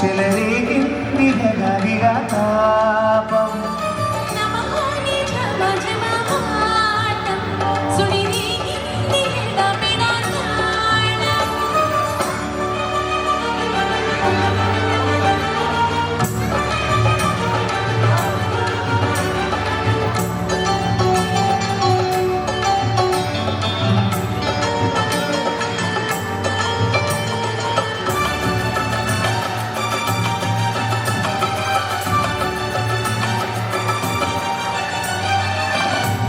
ചിലരേ നിഹകാരികാ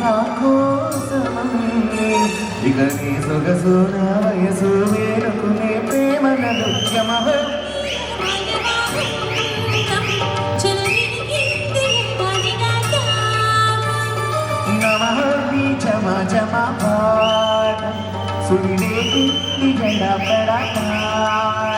నా కోసమే ఇక నీ సొగసు నా వయసు మేరకు నీ ప్రేమ నృత్యమహ జమ జమ పడతా